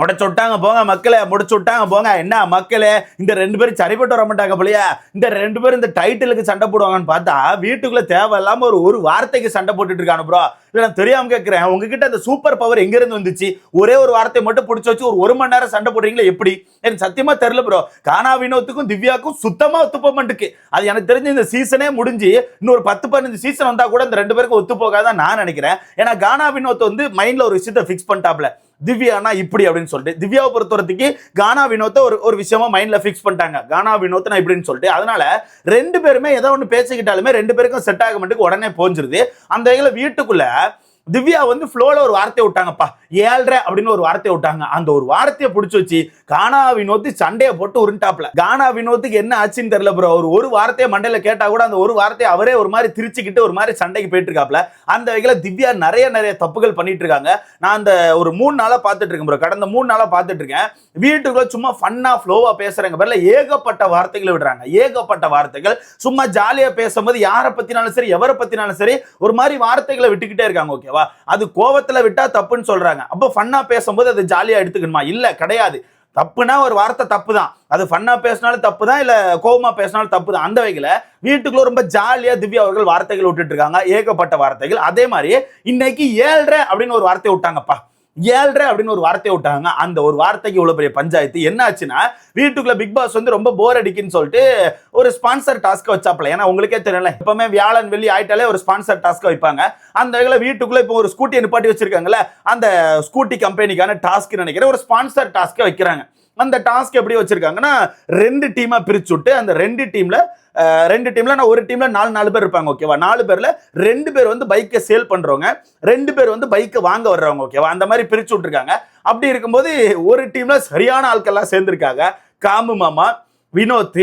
முடச்சு விட்டாங்க போங்க மக்களே முடிச்சு விட்டாங்க போங்க. என்ன மக்களே இந்த ரெண்டு பேரும் சரிப்பட்டு வர மாட்டாங்க போலயா. இந்த ரெண்டு பேரும் இந்த டைட்டிலுக்கு சண்டை போடுவாங்கன்னு பார்த்தா வீட்டுக்குள்ள தேவையில்லாம ஒரு ஒரு வார்த்தைக்கு சண்டை போட்டுட்டு இருக்கானு ப்ரோ இல்லை நான் தெரியாம கேட்கிறேன். உங்ககிட்ட அந்த சூப்பர் பவர் எங்க இருந்து வந்துச்சு? ஒரே ஒரு வார்த்தை மட்டும் பிடிச்சி வச்சு ஒரு ஒரு மணி நேரம் சண்டை போடுறீங்களா எப்படி? எனக்கு சத்தியமா தெரியல ப்ரோ கானா வினோத்துக்கும் திவ்யாக்கும் சுத்தமா ஒத்துப்ப மாட்டுக்கு அது எனக்கு தெரிஞ்சு இந்த சீசனே முடிஞ்சு இன்னொரு பத்து பதினஞ்சு சீசன் வந்தா கூட இந்த ரெண்டு பேருக்கும் ஒத்து போகாதான் நான் நினைக்கிறேன். ஏன்னா கானா வினோத் வந்து மைண்ட்ல ஒரு விஷயத்தை ஃபிக்ஸ் பண்ணிட்டாப்ல. திவ்யானா இப்படி அப்படின்னு சொல்லிட்டு திவ்யாவை பொறுத்தவரத்துக்கு கானா வினோத்தை ஒரு ஒரு விஷயமா மைண்ட்ல ஃபிக்ஸ் பண்ணிட்டாங்க. கானா வினோத் நான் இப்படின்னு சொல்லிட்டு அதனால ரெண்டு பேருமே ஏதோ ஒன்று பேசிக்கிட்டாலுமே ரெண்டு பேருக்கும் செட் ஆக மாட்டேங்குது உடனே போஞ்சிருது. அந்த வகையில் வீட்டுக்குள்ள திவ்யா வந்து ஃப்ளோல ஒரு வார்த்தையை விட்டாங்கப்பா. ஏழ்ரை அப்படின்னு ஒரு வார்த்தையை விட்டாங்க. அந்த ஒரு வார்த்தையை பிடிச்சி வச்சு கானா வினோத்து சண்டையை போட்டு உருண்டாப்ல கானா வினோத்துக்கு என்ன ஆச்சுன்னு தெரியல ப்ரோ அவர் ஒரு வார்த்தையை மண்டையில கேட்டா கூட அந்த ஒரு வார்த்தையை அவரே ஒரு மாதிரி திருச்சிக்கிட்டு ஒரு மாதிரி சண்டைக்கு போயிட்டு இருக்காப்ல அந்த வகையில திவ்யா நிறைய நிறைய தப்புகள் பண்ணிட்டு இருக்காங்க நான் அந்த ஒரு மூணு நாளா பார்த்துட்டு இருக்கேன் ப்ரோ கடந்த மூணு நாளா பார்த்துட்டு இருக்கேன். வீட்டுக்குள்ள சும்மா ஃபன்னா ஃப்ளோவா பேசுறாங்க பேர்ல ஏகப்பட்ட வார்த்தைகளை விடுறாங்க. ஏகப்பட்ட வார்த்தைகள். சும்மா ஜாலியா பேசும்போது யாரை பத்தினாலும் சரி எவரை பத்தினாலும் சரி ஒரு மாதிரி வார்த்தைகளை விட்டுக்கிட்டே இருக்காங்க ஓகேவா அது கோவத்துல விட்டா தப்புன்னு சொல்றாங்க. அப்போ ஃபன்னா பேசும்போது அது ஜாலியா எடுத்துக்கணுமா? இல்ல கிடையாது. தப்புனா ஒரு வார்த்தை தப்பு தான் அது ஃபன்னா பேசினாலும் தப்பு தான் இல்ல கோவமா பேசினாலும் தப்பு தான் அந்த வகையில் வீட்டுக்குள்ள ரொம்ப ஜாலியா திவ்யா அவர்கள் வார்த்தைகள் விட்டுட்டு இருக்காங்க. ஏகப்பட்ட வார்த்தைகள். அதே மாதிரி இன்னைக்கு ஏழ்ரை அப்படின்னு ஒரு வார்த்தை விட்டாங்கப்பா. ஏழ்ரை அப்படின்னு ஒரு வார்த்தையை விட்டாங்க. அந்த ஒரு வார்த்தைக்கு இவ்வளோ பெரிய பஞ்சாயத்து. என்ன ஆச்சுன்னா வீட்டுக்குள்ள பிக் பாஸ் வந்து ரொம்ப போர் அடிக்குன்னு சொல்லிட்டு ஒரு ஸ்பான்சர் டாஸ்க் வச்சாப்ல ஏன்னா உங்களுக்கே தெரியல எப்பவுமே வியாழன் வெள்ளி ஆயிட்டாலே ஒரு ஸ்பான்சர் டாஸ்க் வைப்பாங்க. அந்த வகையில் வீட்டுக்குள்ள இப்போ ஒரு ஸ்கூட்டி நிப்பாட்டி வச்சிருக்காங்கல்ல அந்த ஸ்கூட்டி கம்பெனிக்கான டாஸ்க் நினைக்கிறேன் ஒரு ஸ்பான்சர் டாஸ்க்கை வைக்கிறாங்க. அந்த டாஸ்க் எப்படி வச்சிருக்காங்கன்னா ரெண்டு டீமா பிரிச்சு விட்டு அந்த ரெண்டு டீம்ல ரெண்டு டீம்ல நான் ஒரு டீம்ல நாலு நாலு பேர் இருப்பாங்க ஓகேவா நாலு பேர்ல ரெண்டு பேர் வந்து பைக்கை சேல் பண்றவங்க ரெண்டு பேர் வந்து பைக்கை வாங்க வர்றவங்க ஓகேவா அந்த மாதிரி பிரிச்சு விட்டுருக்காங்க. அப்படி இருக்கும்போது ஒரு டீம்ல சரியான ஆட்கள்லாம் சேர்ந்துருக்காங்க. காமு மாமா வினோத்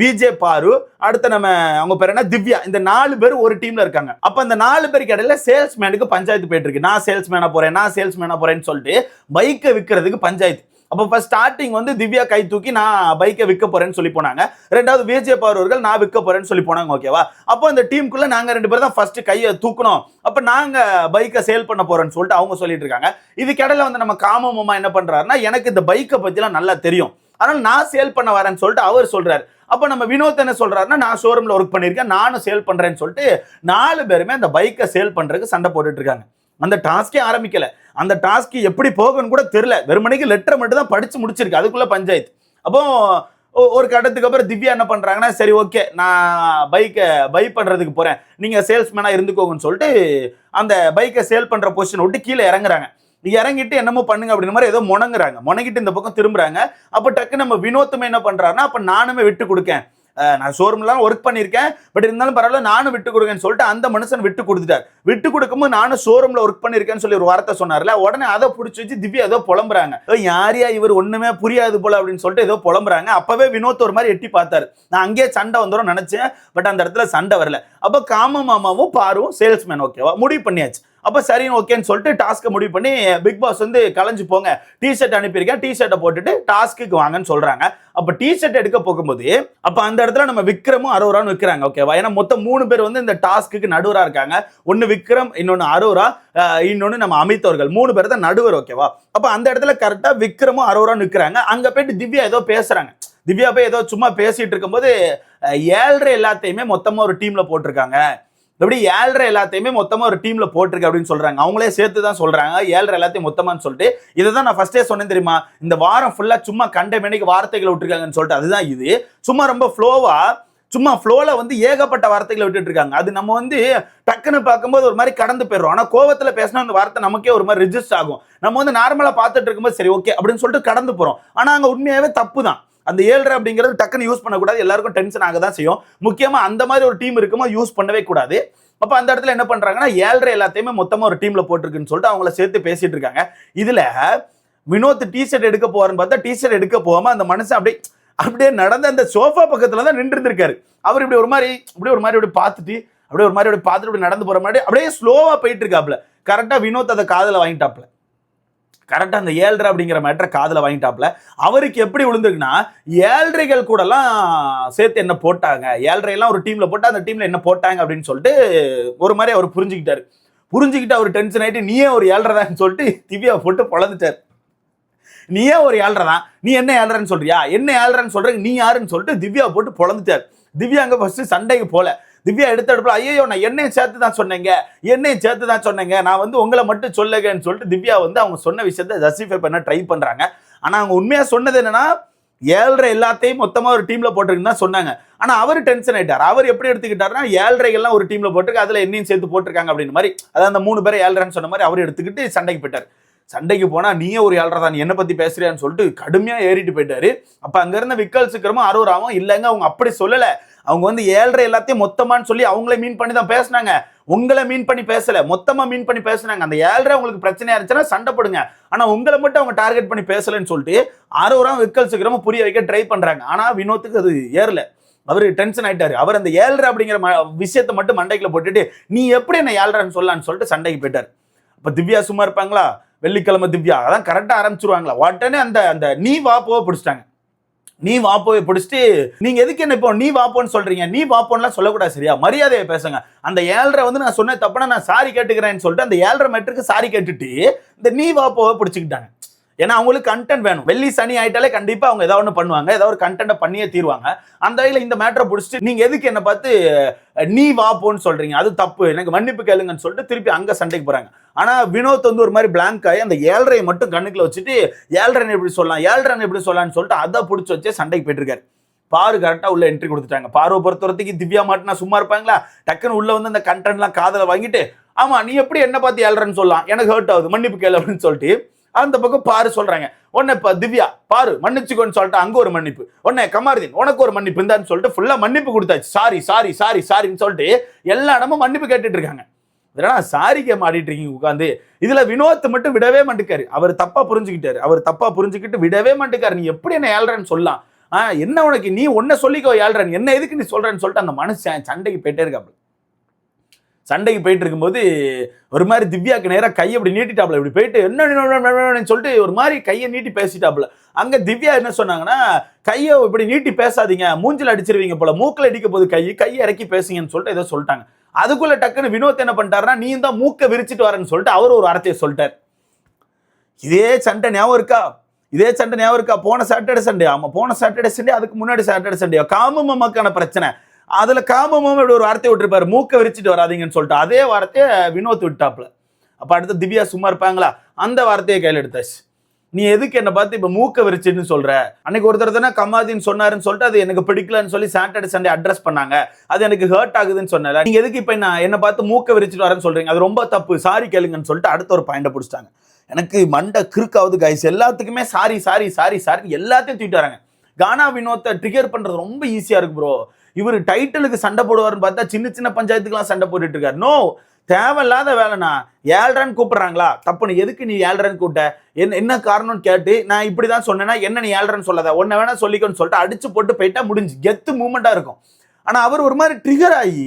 விஜே பாரு அடுத்து நம்ம அவங்க பேர் என்ன? திவ்யா. இந்த நாலு பேர் ஒரு டீம்ல இருக்காங்க. அப்ப அந்த நாலு பேருக்கு இடையில சேல்ஸ்மேனுக்கு பஞ்சாயத்து போயிட்டு இருக்கு நான் சேல்ஸ்மேனா போறேன் நான் சேல்ஸ்மேனா போறேன்னு சொல்லிட்டு பைக்கை விற்கிறதுக்கு பஞ்சாயத்து. அப்போ ஃபர்ஸ்ட் ஸ்டார்டிங் வந்து திவ்யா கை தூக்கி நான் பைக்கை விற்க போறேன்னு சொல்லி போனாங்க. ரெண்டாவது விஜே அவர்கள் நான் விற்க போறேன்னு சொல்லி போனாங்க ஓகேவா அப்போ இந்த டீமுக்குள்ள நாங்க ரெண்டு பேரும் தான் ஃபர்ஸ்ட் கையை தூக்கணும் அப்போ நாங்க பைக்கை சேல் பண்ண போறோம்னு சொல்லிட்டு அவங்க சொல்லிட்டு இருக்காங்க. இதுக்கிடையில வந்து நம்ம காம என்ன பண்றாருன்னா எனக்கு இந்த பைக்கை பத்திலாம் நல்லா தெரியும். அதனால நான் சேல் பண்ண வரேன்னு சொல்லிட்டு அவர் சொல்றாரு. அப்போ நம்ம வினோத் என்ன சொல்றாருன்னா நான் ஷோரூம்ல ஒர்க் பண்ணியிருக்கேன் நானும் சேல் பண்றேன்னு சொல்லிட்டு நாலு பேருமே அந்த பைக்கை சேல் பண்றதுக்கு சண்டை போட்டுட்டு இருக்காங்க. அந்த டாஸ்கே ஆரம்பிக்கலை. அந்த டாஸ்க் எப்படி போகணும்னு கூட தெரியல. வெறுமனைக்கு லெட்டர் மட்டும் தான் படிச்சு முடிச்சிருக்கு. அதுக்குள்ள பஞ்சாயத்து. அப்போ ஒரு கட்டத்துக்கு அப்புறம் திவ்யா என்ன பண்ணுறாங்கன்னா சரி ஓகே நான் பைக்கை பை பண்ணுறதுக்கு போகிறேன் நீங்கள் சேல்ஸ்மேனாக இருந்துக்கோங்கன்னு சொல்லிட்டு அந்த பைக்கை சேல் பண்ணுற பொசிஷன் விட்டு கீழே இறங்குறாங்க. இறங்கிட்டு என்னமோ பண்ணுங்க அப்படின்ற மாதிரி ஏதோ முணங்குறாங்க. முணங்கிட்டு இந்த பக்கம் திரும்புறாங்க. அப்போ டக்கு நம்ம வினோத்துமே என்ன பண்ணுறாருன்னா அப்போ நானுமே விட்டு கொடுக்கேன். நான் ஷோரூம்லாம் ஒர்க் பண்ணியிருக்கேன். பட் இருந்தாலும் பரவாயில்ல நானும் விட்டு கொடுங்கன்னு சொல்லிட்டு அந்த மனுஷன் விட்டு கொடுத்துட்டார். விட்டு கொடுக்கும்போது நானும் ஷோரூமில் ஒர்க் பண்ணியிருக்கேன்னு சொல்லி ஒரு வார்த்தை சொன்னார்ல உடனே அதை பிடிச்சி வச்சு திவ்யா ஏதோ புலம்புறாங்க. ஏதோ யாரியா? இவர் ஒன்றுமே புரியாது போல அப்படின்னு சொல்லிட்டு ஏதோ புலம்புறாங்க. அப்போவே வினோத் ஒரு மாதிரி எட்டி பார்த்தாரு. நான் அங்கேயே சண்டை வந்துடும் நினச்சேன். பட் அந்த இடத்துல சண்டை வரல. அப்போ காம மாமாவும் பாரும் சேல்ஸ்மேன் ஓகேவா முடிவு பண்ணியாச்சு. அப்போ சரி ஓகேன்னு சொல்லிட்டு டாஸ்க்கை முடிவு பண்ணி பிக் பாஸ் வந்து கலைஞ்சு போங்க. டிஷர்ட் அனுப்பியிருக்கேன். டி ஷர்ட்டை போட்டுட்டு டாஸ்க்கு வாங்கன்னு சொல்கிறாங்க அப்போ டிஷர்ட் எடுக்க போகும்போது அப்போ அந்த இடத்துல நம்ம விக்ரமும் அரோரான்னு விற்கிறாங்க ஓகேவா ஏன்னா மொத்தம் மூணு பேர் வந்து இந்த டாஸ்க்கு நடுவராக இருக்காங்க. ஒன்று விக்ரம் இன்னொன்று அரோரா இன்னொன்று நம்ம அமைத்தவர்கள் மூணு பேர் தான் நடுவர் ஓகேவா அப்போ அந்த இடத்துல கரெக்டாக விக்ரமும் அரோரான்னு நிற்கிறாங்க அங்கே போயிட்டு திவ்யா ஏதோ பேசுகிறாங்க திவ்யா போய் ஏதோ சும்மா பேசிகிட்டு இருக்கும்போது ஏழ்ரை எல்லாத்தையுமே மொத்தமாக ஒரு டீமில் போட்டிருக்காங்க. எப்படி ஏழ்ரை எல்லாத்தையுமே மொத்தமாக ஒரு டீமில் போட்டிருக்கு அப்படின்னு சொல்கிறாங்க அவங்களே சேர்த்து தான் சொல்கிறாங்க ஏழ்ரை எல்லாத்தையும் மொத்தமானு சொல்லிட்டு இதை தான் நான் ஃபஸ்ட்டே சொன்னேன் தெரியுமா? இந்த வாரம் ஃபுல்லாக சும்மா கண்டமேனிக்கு வார்த்தைகளை விட்டுருக்காங்கன்னு சொல்லிட்டு அதுதான் இது. சும்மா ரொம்ப ஃப்ளோவாக சும்மா ஃப்ளோவில் வந்து ஏகப்பட்ட வார்த்தைகளை விட்டுட்டு இருக்காங்க. அது நம்ம வந்து டக்குன்னு பார்க்கும்போது ஒரு மாதிரி கடந்து போயிடுறோம். ஆனால் கோவத்தில் பேசினா அந்த வார்த்தை நமக்கே ஒரு மாதிரி ரிஜிஸ்ட் ஆகும். நம்ம வந்து நார்மலாக பார்த்துட்டு இருக்கும்போது சரி ஓகே அப்படின்னு சொல்லிட்டு கடந்து போகிறோம் ஆனால் அங்கே உண்மையாகவே தப்பு தான் அந்த ஏழ்ரை அப்படிங்கிறது டக்குன்னு யூஸ் பண்ணக்கூடாது. எல்லாருக்கும் டென்ஷன் ஆக தான் செய்யும். முக்கியமாக அந்த மாதிரி ஒரு டீம் இருக்குமா யூஸ் பண்ணவே கூடாது. அப்போ அந்த இடத்துல என்ன பண்ணுறாங்கன்னா ஏழ்ரை எல்லாத்தையுமே மொத்தமாக ஒரு டீமில் போட்டிருக்குன்னு சொல்லிட்டு அவங்கள சேர்த்து பேசிட்டு இருக்காங்க. இதில் வினோத் டிஷர்ட் எடுக்க போறேன்னு பார்த்தா டி ஷர்ட் எடுக்க போகாம அந்த மனுஷன் அப்படியே அப்படியே நடந்த அந்த சோஃபா பக்கத்தில் தான் நின்று இருந்திருக்காரு அவர் இப்படி ஒரு மாதிரி இப்படி ஒரு மாதிரி அப்படி பார்த்துட்டு அப்படியே ஒரு மாதிரி அப்படி பார்த்துட்டு இப்படி நடந்து போகிற மாதிரி அப்படியே ஸ்லோவாக போயிட்டு இருக்காப்ல கரெக்டாக வினோத் அதை காதில் வாங்கிட்டாப்ல கரெக்டாக அந்த ஏழ்ரை அப்படிங்கிற மேட்ரை காதில் வாங்கிட்டாப்ல அவருக்கு எப்படி விழுந்துருக்குன்னா ஏழ்ரைகள் கூடலாம் சேர்த்து என்ன போட்டாங்க. ஏழ்ரையெல்லாம் ஒரு டீமில் போட்டு அந்த டீமில் என்ன போட்டாங்க அப்படின்னு சொல்லிட்டு ஒரு மாதிரி அவர் புரிஞ்சுக்கிட்டாரு. புரிஞ்சுக்கிட்டு அவர் டென்ஷன் ஆகிட்டு நீயே ஒரு ஏழ்ரை தான் சொல்லிட்டு திவ்யா போட்டு பொழந்துட்டார். நீயே ஒரு ஏழ்ரை தான். நீ என்ன ஏழ்றன்னு சொல்றியா? என்ன ஏழ்றன்னு சொல்கிறேன் நீ யாருன்னு சொல்லிட்டு திவ்யா போட்டு பொழந்துட்டார். திவ்யா அங்கே ஃபஸ்ட்டு சண்டைக்கு போகல திவ்யா எடுத்த எடுப்பில் ஐயோ நான் என்னையும் சேர்த்து தான் சொன்னேங்க. என்னையும் சேர்த்து தான் சொன்னேங்க. நான் வந்து உங்களை மட்டும் சொல்லுங்கன்னு சொல்லிட்டு திவ்யா வந்து அவங்க சொன்ன விஷயத்த ஜஸ்டிஃபை பண்ண ட்ரை பண்ணுறாங்க ஆனால் அவங்க உண்மையாக சொன்னது என்னன்னா ஏழரை எல்லாத்தையும் மொத்தமாக ஒரு டீமில் போட்டிருக்குன்னு தான் சொன்னாங்க. ஆனால் அவர் டென்ஷன் ஆகிட்டார் அவர் எப்படி எடுத்துக்கிட்டாருன்னா ஏழரைகள்லாம் ஒரு டீமில் போட்டிருக்கு. அதில் என்னையும் சேர்த்து போட்டிருக்காங்க அப்படின்னு மாதிரி. அதாவது அந்த மூணு பேரை ஏழரைன்னு சொன்ன மாதிரி அவர் எடுத்துக்கிட்டு சண்டைக்கு போயிட்டார். சண்டைக்கு போனால் நீயே ஒரு ஏழரை தான். என்னை பற்றி பேசுறியான்னு சொல்லிட்டு கடுமையாக ஏறிட்டு போயிட்டாரு. அப்போ அங்கேருந்து விக்கல் சிக்கரமும் அரோராவும் இல்லைங்க. அவங்க அப்படி சொல்லலை. அவங்க வந்து ஏழரை எல்லாத்தையும் மொத்தமானு சொல்லி அவங்களே மீன் பண்ணி தான் பேசுனாங்க. உங்களை மீன் பண்ணி பேசல. மொத்தமா மீன் பண்ணி பேசுனாங்க. அந்த ஏழரை உங்களுக்கு பிரச்சனையா இருந்துச்சுன்னா சண்டை போடுங்க. ஆனா உங்களை மட்டும் அவங்க டார்கெட் பண்ணி பேசலன்னு சொல்லிட்டு அரோராம் விக்கல் சிக்கிறமும் புரிய வைக்க ட்ரை பண்றாங்க. ஆனா வினோத்துக்கு அது ஏறல. அவர் டென்ஷன் ஆயிட்டாரு. அவர் அந்த ஏழரை அப்படிங்கிற ம- விஷயத்தை மட்டும் மண்டைக்குள்ள போட்டுட்டு நீ எப்படி என்ன ஏழரைன்னு சொல்லலான்னு சொல்லிட்டு சண்டைக்கு போயிட்டார். அப்ப திவ்யா சும்மா இருப்பாங்களா? வெள்ளிக்கிழமை திவ்யா. அதான் கரெக்டாக ஆரம்பிச்சிருவாங்களா? உடனே அந்த அந்த நீ வா போக பிடிச்சிட்டாங்க. நீ வாப்போவை பிடிச்சிட்டு நீங்க எதுக்கு என்ன இப்போ நீ வாப்போன்னு சொல்றீங்க? நீ வாப்போன்னுலாம் சொல்லக்கூடாது சரியா? மரியாதையை பேசுங்க. அந்த ஏழரை வந்து நான் சொன்ன தப்புனா நான் சாரி கேட்டுக்கிறேன்னு சொல்லிட்டு அந்த ஏழரை மீட்டருக்கு சாரி கேட்டுட்டு இந்த நீ வாப்போவை பிடிச்சிக்கிட்டாங்க. ஏன்னா அவங்களுக்கு கண்டென்ட் வேணும். வெள்ளி சனி ஆயிட்டாலே கண்டிப்பா அவங்க ஏதாவது ஒன்று பண்ணுவாங்க. ஏதாவது ஒரு கண்டென்ட்டை பண்ணியே தீருவாங்க. அந்த வகையில் இந்த மேட்டரை பிடிச்சிட்டு நீங்க எதுக்கு என்ன பார்த்து நீ வாப்போன்னு சொல்றீங்க? அது தப்பு. எனக்கு மன்னிப்பு கேளுங்கன்னு சொல்லிட்டு திருப்பி அங்க சண்டைக்கு போறாங்க. ஆனால் வினோத் வந்து ஒரு மாதிரி பிளாங்க் ஆகி அந்த ஏழரையை மட்டும் கண்ணுக்குள்ள வச்சுட்டு ஏழ்ரன் எப்படி சொல்லலாம் ஏழ்ரன் எப்படி சொல்லலாம்னு சொல்லிட்டு அதை பிடிச்சி வச்சே சண்டைக்கு போயிட்டுருக்காரு. பாரு கரெக்டாக உள்ள என்ட்ரி கொடுத்துட்டாங்க. பார்வை பொறுத்த வரைக்கும் திவ்யா மாட்டினா சும்மா இருப்பாங்களா? டக்குன்னு உள்ள வந்து அந்த கண்டென்ட்லாம் காதலை வாங்கிட்டு ஆமாம் நீ எப்படி என்ன பார்த்து ஏழ்றன்னு சொல்லலாம்? எனக்கு ஹர்ட் ஆகுது மன்னிப்பு கேளு அப்படின்னு சொல்லிட்டு அந்த பக்கம் பாரு சொல்றாங்க. உன்னை இப்போ திவ்யா பாரு மன்னிச்சுக்கோன்னு சொல்லிட்டு அங்கே ஒரு மன்னிப்பு. உன்னை கமாருதீன் உனக்கு ஒரு மன்னிப்பு இருந்தான்னு சொல்லிட்டு ஃபுல்லாக மன்னிப்பு கொடுத்தாச்சு. சாரி சாரி சாரி சாரின்னு சொல்லிட்டு எல்லா இடமும் மன்னிப்பு கேட்டுட்டு இருக்காங்க. இதெல்லாம் சாரி மாடிட்டு இருக்கீங்க உட்காந்து. இதுல வினோத் மட்டும் விடவே மாட்டுக்காரு. அவர் தப்பா புரிஞ்சுக்கிட்டாரு. அவர் தப்பா புரிஞ்சுக்கிட்டு விடவே மாட்டுக்காரு. நீ எப்படி என்ன ஏழ்றன்னு சொல்லலாம். ஆ என்ன உனக்கு? நீ ஒன்ன சொல்லிக்கோ ஏழ்றன் என்ன எதுக்கு நீ சொல்றேன்னு சொல்லிட்டு அந்த மனுஷன் சண்டைக்கு போயிட்டே இருக்காப்புல. சண்டைக்கு போயிட்டு இருக்கும்போது ஒரு மாதிரி திவ்யாக்கு நேராக கையை இப்படி நீட்டிட்டாப்ல இப்படி போயிட்டு என்ன சொல்லிட்டு ஒரு மாதிரி கையை நீட்டி பேசிட்டாப்ல அங்கே திவ்யா என்ன சொன்னாங்கன்னா கையை இப்படி நீட்டி பேசாதீங்க. மூஞ்சில அடிச்சிருவீங்க போல. மூக்கில் அடிக்க போது கை. கையை இறக்கி பேசுங்கன்னு சொல்லிட்டு ஏதோ சொல்லிட்டாங்க. அதுக்குள்ள டக்குன்னு வினோத் என்ன பண்ணிட்டாருன்னா நீ தான் மூக்கை விரிச்சிட்டு வரேன்னு சொல்லிட்டு அவர் ஒரு வார்த்தையை சொல்லிட்டார். இதே சண்டை ஞாபகம் இருக்கா? இதே சண்டை ஞாபகம் இருக்கா? போன சாட்டர்டே சண்டே ஆமாம் போன சாட்டர்டே சண்டே அதுக்கு முன்னாடி சாட்டர்டே சண்டே காம மாமாக்கான பிரச்சனை. அதில் காம மாமா இப்படி ஒரு வார்த்தையை விட்டுருப்பாரு. மூக்க விரிச்சிட்டு வராதீங்கன்னு சொல்லிட்டு அதே வார்த்தையை வினோத் விட்டாப்ல அப்போ அடுத்து திவ்யா சும்மா இருப்பாங்களா? அந்த வார்த்தையை கையில் எடுத்தாச்சு. நீ எதுக்கு என்னை பார்த்து இப்போ மூக்க விரிச்சுன்னு சொல்கிற அன்னைக்கு ஒருத்தர் தானே கமாதின்னு சொன்னாருன்னு சொல்லிட்டு அது எனக்கு பிடிக்கலன்னு சொல்லி சாட்டர்டே சண்டே அட்ரஸ் பண்ணாங்க. அது எனக்கு ஹர்ட் ஆகுதுன்னு சொன்னல நீங்கள் எதுக்கு இப்போ நான் என்னை பார்த்து மூக்க விரிச்சிட்டு வரேன்னு சொல்கிறீங்க அது ரொம்ப தப்பு. சாரி கேளுங்கன்னு சொல்லிட்டு அடுத்த ஒரு பாயிண்டை பிடிச்சிட்டாங்க. எனக்கு மண்டை கிறுக்காவது கைஸ் எல்லாத்துக்குமே சாரி சாரி சாரி சாரி எல்லாத்தையும் தூக்கிட்டு வராங்க. கானா வினோத்தை ட்ரிகர் பண்ணுறது ரொம்ப ஈஸியாக இருக்கு ப்ரோ இவர் டைட்டிலுக்கு சண்டை போடுவாருன்னு பார்த்தா சின்ன சின்ன பஞ்சாயத்துக்குலாம் சண்டை போட்டுட்டு இருக்காரு. நோ தேவையில்லாத வேலைண்ணா. ஏழ்ரன் கூப்பிடுறாங்களா? தப்புன்னு எதுக்கு நீ ஏழ்ரன் கூப்பிட்ட? என்ன என்ன காரணம்னு கேட்டு நான் இப்படி தான் சொன்னேன்னா என்ன நீ ஏழ்ரன் சொல்லாத? ஒன்றை வேணா சொல்லிக்கோன்னு சொல்லிட்டு அடிச்சு போட்டு போயிட்டா முடிஞ்சு. கெத்து மூமெண்ட்டாக இருக்கும். ஆனால் அவர் ஒரு மாதிரி ட்ரிகர் ஆகி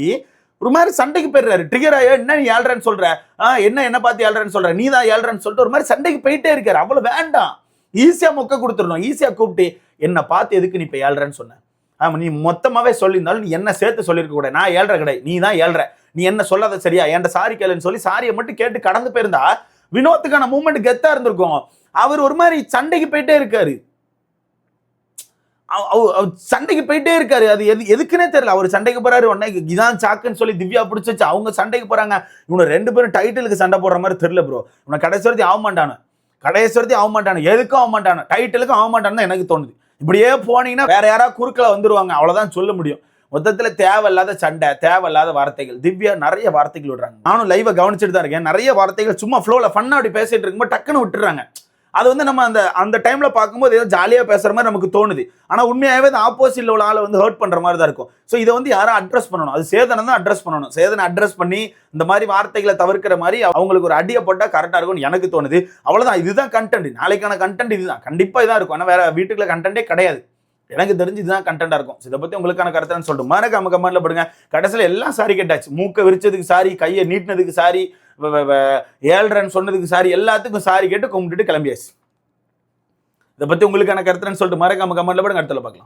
ஒரு மாதிரி சண்டைக்கு போயிடுறாரு. ட்ரிகர் ஆகியோ என்ன நீ ஏழ்ரன் சொல்கிற ஆ என்ன என்ன பார்த்து ஏழ்ரன்னு சொல்கிற நீ தான் ஏழ்ரன்னு சொல்லிட்டு ஒரு மாதிரி சண்டைக்கு போயிட்டே இருக்காரு. அவ்வளோ வேண்டாம். ஈஸியாக மொக்க கொடுத்துடணும். ஈஸியாக கூப்பிட்டு என்னை பார்த்து எதுக்கு நீ இப்போ ஏழ்றன்னு சொன்ன? ஆமாம் நீ மொத்தமாகவே சொல்லியிருந்தாலும் நீ என்ன சேர்த்து சொல்லியிருக்க கூட நான் ஏழ்ற கிடையாது. நீ தான் ஏழ்ற நீ என்ன சொல்லாத சரியா? என்கிட்ட சாரி கேளுன்னு சொல்லி சாரியை மட்டும் கேட்டு கடந்து போயிருந்தா வினோத்துக்கான மூமெண்ட் கெத்தா இருந்திருக்கும். அவர் ஒரு மாதிரி சண்டைக்கு போயிட்டே இருக்காரு. அவ- சண்டைக்கு போயிட்டே இருக்காரு. அது எது எதுக்குன்னே தெரியல. அவர் சண்டைக்கு போறாரு உடனே இதான் சாக்குன்னு சொல்லி திவ்யா பிடிச்சி வச்சு அவங்க சண்டைக்கு போறாங்க. இவனை ரெண்டு பேரும் டைட்டிலுக்கு சண்டை போடுற மாதிரி தெரியல ப்ரோ இவனை கடைசி வரைக்கும் ஆக மாட்டானு கடைசி வரைக்கும் ஆக மாட்டானு எதுக்கும் ஆக மாட்டானு டைட்டிலுக்கும் ஆக மாட்டான்னு தான் எனக்கு தோணுது. இப்படியே போனீங்கன்னா வேற யாராவது குறுக்கில் வந்துருவாங்க. அவ்வளவுதான் சொல்ல முடியும். மொத்தத்தில் தேவையில்லாத சண்டை தேவையில்லாத வார்த்தைகள். திவ்யா நிறைய வார்த்தைகள் விடுறாங்க. நானும் லைவை கவனிச்சுட்டு தான் இருக்கேன். நிறைய வார்த்தைகள் சும்மா ஃப்ளோவில் ஃபன்னாக அப்படி பேசிட்டு இருக்கும்போது டக்குன்னு விட்டுறாங்க. அது வந்து நம்ம அந்த அந்த டைமில் பார்க்கும்போது ஏதோ ஜாலியாக பேசுகிற மாதிரி நமக்கு தோணுது. ஆனால் உண்மையாகவே அந்த ஆப்போசிட்டில் உள்ள ஆளை வந்து ஹர்ட் பண்ணுற மாதிரி தான் இருக்கும். ஸோ இதை வந்து யாரும் அட்ரஸ் பண்ணணும்? அது சேதனை தான் அட்ரஸ் பண்ணணும். சேதனை அட்ரஸ் பண்ணி இந்த மாதிரி வார்த்தைகளை தவிர்க்கிற மாதிரி அவங்களுக்கு ஒரு அடியை போட்டால் கரெக்டாக இருக்கும்னு எனக்கு தோணுது. அவ்வளோதான் இதுதான் கண்டென்ட் நாளைக்கான கண்டென்ட் இதுதான். கண்டிப்பாக இதான் இருக்கும். ஆனால் வேறு வீட்டுக்குள்ள கண்டென்ட்டே கிடையாது. எனக்கு தெரிஞ்சு இதுதான் கண்டென்ட்டா இருக்கும். இதை பத்தி உங்களுக்கான கருத்துன்னு சொல்லிட்டு மறக்காம கமெண்ட்ல போடுங்க. கடைசியில் எல்லாம் சாரி கேட்டாச்சு. மூக்கை விரிச்சதுக்கு சாரி கையை நீட்டினதுக்கு சாரி ஏழ்ரன் சொன்னதுக்கு சாரி எல்லாத்துக்கும் சாரி கேட்டு கும்பிட்டுட்டு கிளம்பியாச்சு. இதை பத்தி உங்களுக்கான கருத்துன்னு சொல்லிட்டு மறக்காம கமெண்ட்ல போடுங்க. அடுத்தல பார்க்கலாம்.